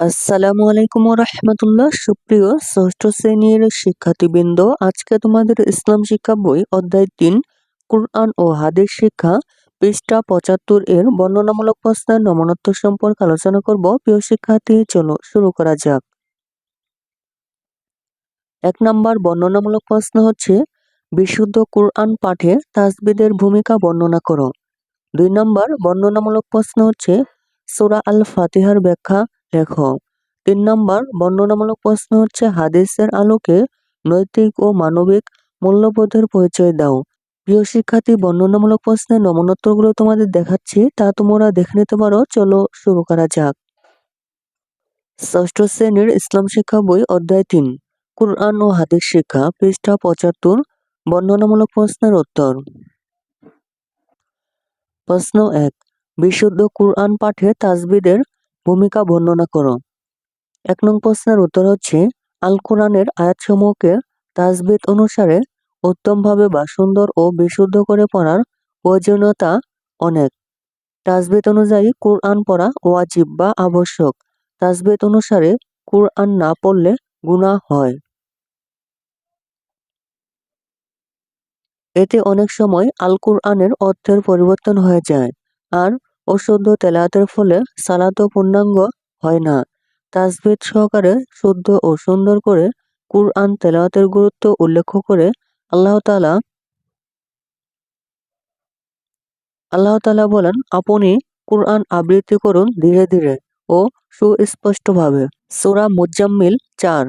আসসালামু আলাইকুম রহমতুল্লাহ সুপ্রিয় ষষ্ঠ শ্রেণির শিক্ষার্থীবৃন্দ, আজকে তোমাদের ইসলাম শিক্ষা বই অধ্যায় তিন, কুরআন ও হাদিস শিক্ষা, পৃষ্ঠা পঁচাত্তর এর বর্ণনামূলক প্রশ্নের নমনত্ব সম্পর্কে আলোচনা করব। প্রিয় শিক্ষার্থী, চলো শুরু করা যাক। এক নম্বর বর্ণনামূলক প্রশ্ন হচ্ছে, বিশুদ্ধ কুরআন পাঠে তাজবিদের ভূমিকা বর্ণনা করো। দুই নম্বর বর্ণনামূলক প্রশ্ন হচ্ছে, সুরা আল ফাতিহার ব্যাখ্যা লেখো তিন নম্বর, বর্ণনামূলক প্রশ্ন হচ্ছে, হাদিসের আলোকে নৈতিক ও মানবিক মূল্যবোধের পরিচয় দাও। প্রিয় শিক্ষার্থী, বর্ণনামূলক প্রশ্নের নমনোত্তরগুলো তোমাদের দেখাচ্ছি, তা তোমরা দেখে নিতে পারো। চলো শুরু করা যাক। ষষ্ঠ শ্রেণির ইসলাম শিক্ষা বই, অধ্যায় তিন, কুরআন ও হাদিস শিক্ষা, পৃষ্ঠা পঁচাত্তর, বর্ণনামূলক প্রশ্নের উত্তর। প্রশ্ন এক, বিশুদ্ধ কুরআন পাঠে তাজবিদের ভূমিকা বর্ণনা করো। এক নং প্রশ্নের উত্তর হচ্ছে আল কোরআনের আয়াতসমূহকে তাজবিদ অনুসারে উত্তমভাবে বা সুন্দর ও বিশুদ্ধ করে পড়ার প্রয়োজনীয়তা অনেক। তাজবিদ অনুযায়ী কোরআন পড়া ওয়াজিব বা আবশ্যক। তাজবিদ অনুসারে কোরআন না পড়লে গুনাহ হয়। এতে অনেক সময় আল কোরআনের অর্থের পরিবর্তন হয়ে যায়। আর অশুদ্ধ তেলাতের ফলে সালাতও পূর্ণাঙ্গ হয় না। তাজবিদ সহকারে শুদ্ধ ও সুন্দর করে কুরআন তেলাওয়াতের গুরুত্ব উল্লেখ করে আল্লাহ তালা আল্লাহ তালা বলেন, আপনি কুরআন আবৃত্তি করুন ধীরে ধীরে ও সুস্পষ্টভাবে। সুরা মুজাম্মিল চার।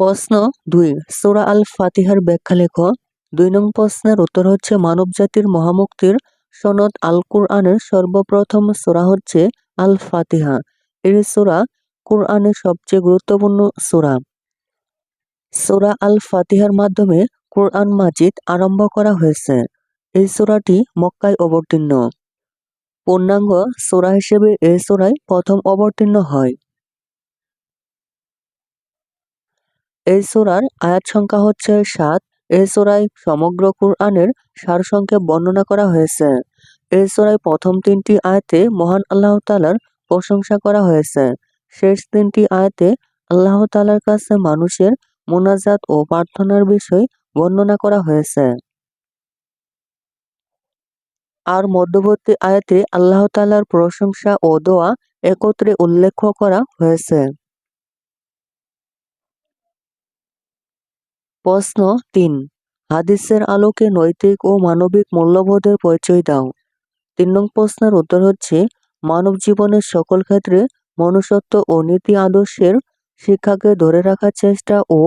প্রশ্ন দুই, সুরা আল ফাতিহার ব্যাখ্যা লেখ। দুই নং প্রশ্নের উত্তর হচ্ছে, মানবজাতির মহামুক্তির সনদ আল কুরআনের সর্বপ্রথম সূরা হচ্ছে আল ফাতিহা এই সূরা কুরআনের সবচেয়ে গুরুত্বপূর্ণ সূরা। সূরা আল ফাতিহার মাধ্যমে কুরআন মাজিদ আরম্ভ করা হয়েছে। এই সূরাটি মক্কায় অবতীর্ণ। পূর্ণাঙ্গ সূরা হিসেবে এই সূরায় প্রথম অবতীর্ণ হয়। এই সূরার আয়াত সংখ্যা হচ্ছে সাত এই সূরায় সমগ্র কুরআনের সারসংক্ষেপ বর্ণনা করা হয়েছে। এই সূরায় প্রথম তিনটি আয়াতে মহান আল্লাহ তালার প্রশংসা করা হয়েছে। শেষ তিনটি আয়াতে আল্লাহ তালার কাছে মানুষের মোনাজাত ও প্রার্থনার বিষয় বর্ণনা করা হয়েছে। আর মধ্যবর্তী আয়াতে আল্লাহ তালার প্রশংসা ও দোয়া একত্রে উল্লেখ করা হয়েছে। প্রশ্ন তিন। হাদিসের আলোকে নৈতিক ও মানবিক মূল্যবোধের পরিচয় দাও। তিন নং প্রশ্নের উত্তর হচ্ছে, মানব জীবনের সকল ক্ষেত্রে মনুষ্যত্ব ও নীতি আদর্শের শিক্ষাকে ধরে রাখার চেষ্টা ও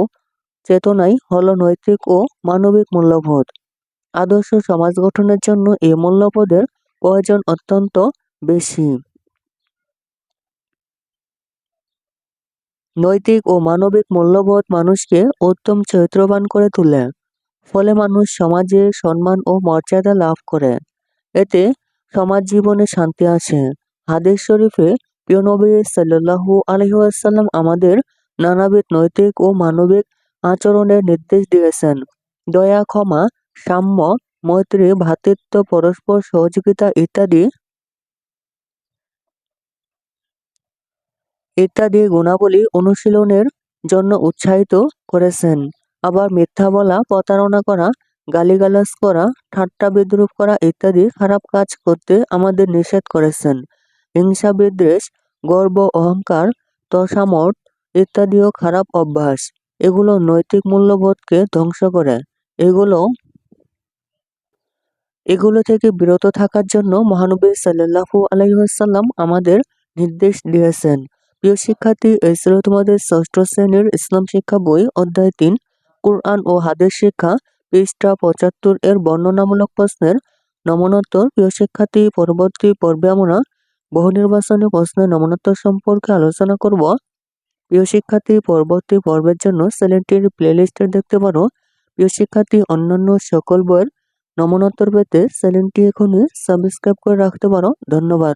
চেতনাই হল নৈতিক ও মানবিক মূল্যবোধ। আদর্শ সমাজ গঠনের জন্য এই মূল্যবোধের প্রয়োজন অত্যন্ত বেশি। নৈতিক ও মানবিক মূল্যবোধ মানুষকে উত্তম চরিত্রবান করে তোলে, ফলে মানুষ সমাজে সম্মান ও মর্যাদা লাভ করে। এতে সমাজ জীবনে শান্তি আসে। হাদিস শরীফে প্রিয় নবী সাল্লাহু আলহিহাসাল্লাম আমাদের নানাবিধ নৈতিক ও মানবিক আচরণের নির্দেশ দিয়েছেন। দয়া, ক্ষমা, সাম্য, মৈত্রী ভ্রাতৃত্ব পরস্পর সহযোগিতা ইত্যাদি ইত্যাদি গুণাবলী অনুশীলনের জন্য উৎসাহিত করেছেন। আবার মিথ্যা বলা, প্রতারণা করা, গালিগালাজ করা, ঠাট্টা বিদ্রুপ করা ইত্যাদি খারাপ কাজ করতে আমাদের নিষেধ করেছেন। হিংসা, বিদ্বেষ, গর্ব, অহংকার তসামট ইত্যাদিও খারাপ অভ্যাস। এগুলো নৈতিক মূল্যবোধকে ধ্বংস করে। এগুলো এগুলো থেকে বিরত থাকার জন্য মহানবী সাল্লাহু আলহিহাসাল্লাম আমাদের নির্দেশ দিয়েছেন। প্রিয় শিক্ষার্থী এই ছিল তোমাদের ষষ্ঠ শ্রেণির ইসলাম শিক্ষা বই, অধ্যায় তিন, কোরআন ও হাদের শিক্ষা, পৃষ্ঠা পঁচাত্তর এর বর্ণনামূলক প্রশ্নের নমনোত্তর। প্রিয় শিক্ষার্থী, পরবর্তী পর্বে আমরা বহু নির্বাচনী প্রশ্নের নমনোত্তর সম্পর্কে আলোচনা করব। প্রিয় শিক্ষার্থী, পরবর্তী পর্বের জন্য চ্যানেলটির প্লেলিস্টে দেখতে পারো। প্রিয় শিক্ষার্থী, অন্যান্য সকল বইয়ের নমনোত্তর পেতে চ্যানেলটি এখনই সাবস্ক্রাইব করে রাখতে পারো। ধন্যবাদ।